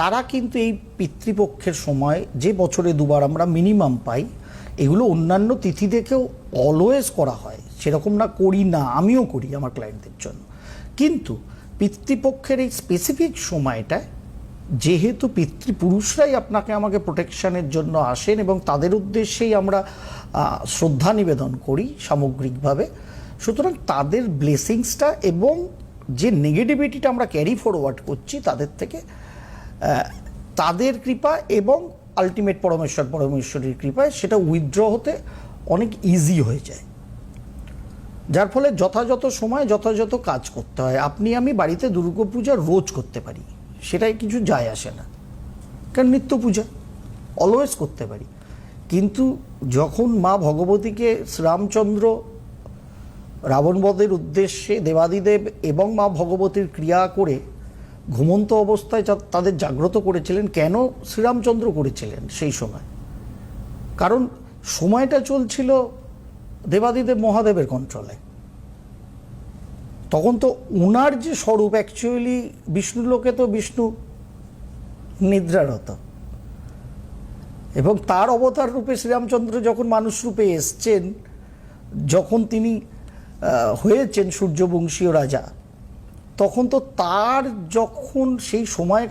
তারা কিন্তু এই পিতৃপক্ষের সময় যে বছরে দুবার আমরা মিনিমাম পাই, এগুলো অন্যান্য তিথি দেখেও অলওয়েজ করা হয়। সেরকম না করি না, আমিও করি আমার ক্লায়েন্টদের জন্য। কিন্তু পিতৃপক্ষের এই স্পেসিফিক সময়টায় যেহেতু পিতৃপুরুষরাই আপনাকে আমাকে প্রোটেকশনের জন্য আসেন এবং তাদের উদ্দেশ্যেই আমরা শ্রদ্ধা নিবেদন করি সামগ্রিকভাবে, সুতরাং তাদের ব্লেসিংসটা এবং যে নেগেটিভিটিটা আমরা ক্যারি ফরওয়ার্ড করছি, তাদের থেকে তাদের কৃপা এবং আলটিমেট পরমেশ্বর, পরমেশ্বরীর কৃপায় সেটা উইথড্র হতে অনেক ইজি হয়ে যায়। যার ফলে যথাযথ সময়, যথাযথ কাজ করতে হয়। আপনি, আমি বাড়িতে দুর্গাপূজা রোজ করতে পারি। সেটাই কিছু যায় আসে না। কারণ নিত্য পূজা অলওয়েজ করতে পারি। কিন্তু যখন মা ভগবতীকে শ্রীরামচন্দ্র রাবণবধের উদ্দেশ্যে দেবাদিদেব এবং মা ভগবতীর ক্রিয়া করে ঘুমন্ত অবস্থায় তাদের জাগ্রত করেছিলেন, কেন শ্রীরামচন্দ্র করেছিলেন সেই সময়? কারণ সময়টা চলছিল দেবাদিদেব মহাদেবের কন্ট্রোলে তখন তো ওনার যে স্বরূপ অ্যাকচুয়ালি বিষ্ণু লোকে তো বিষ্ণু নিদ্রারত। এবং তার অবতার রূপে শ্রীরামচন্দ্র যখন মানুষ রূপে এসছেন, যখন তিনি হয়েছেন সূর্যবংশীয় রাজা তখন তো তার যখন সেই সময়কাল